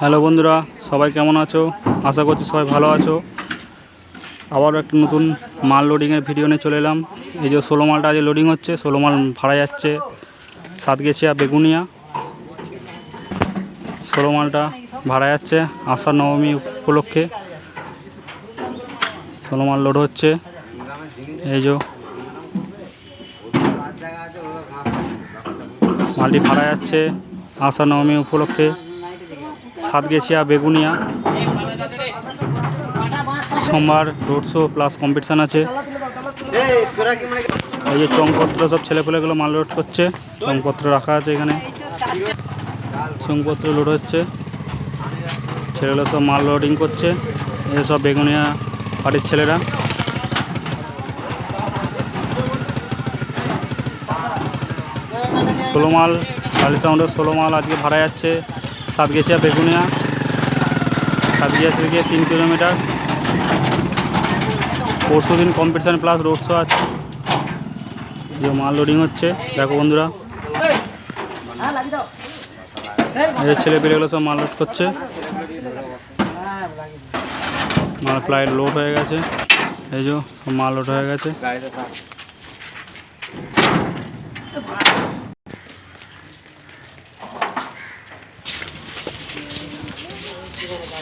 Hello বন্ধুরা, সবাই কেমন আছো? আশা করছি সবাই ভালো আছো। আবারও একটা নতুন মাল লোডিংয়ের ভিডিও নিয়ে চলে এলাম। এই যে ষোলো মালটা আজ লোডিং হচ্ছে, ষোলো মাল ভাড়া যাচ্ছে সাতগেছিয়া বেগুনিয়া। ষোলো মালটা ভাড়া যাচ্ছে আষাঢ় নবমী উপলক্ষে। ষোলো মাল লোড হচ্ছে। এই যে মালটি ভাড়া যাচ্ছে আষাঢ় নবমী উপলক্ষে। সাতগেছিয়া বেগুনিয়া। সোমবার রোড শো প্লাস কম্পিটিশান আছে। এই যে চংপত্র সব ছেলেপেলেগুলো মাল লোড করছে, চংপত্র রাখা আছে এখানে। চংপত্র লোড হচ্ছে। ছেলেগুলো সব মাল লোডিং করছে। এই সব বেগুনিয়া বাড়ির ছেলেরা। ষোলো মাল কালি সাউন্ডের ষোলো মাল আজকে ভাড়া যাচ্ছে। সাতগেছিয়া বেগুনিয়া সাতগেছিয়া থেকে তিন কিলোমিটার। পরশু দিন কম্পিটিশান প্লাস রোড শো আছে। যে মাল লোডিং হচ্ছে, দেখো বন্ধুরা। এই ছেলে পেলেগুলো সব মাল লোড করছে। মাল প্রায় লোড হয়ে গেছে। এই যে মাল লোড হয়ে গেছে।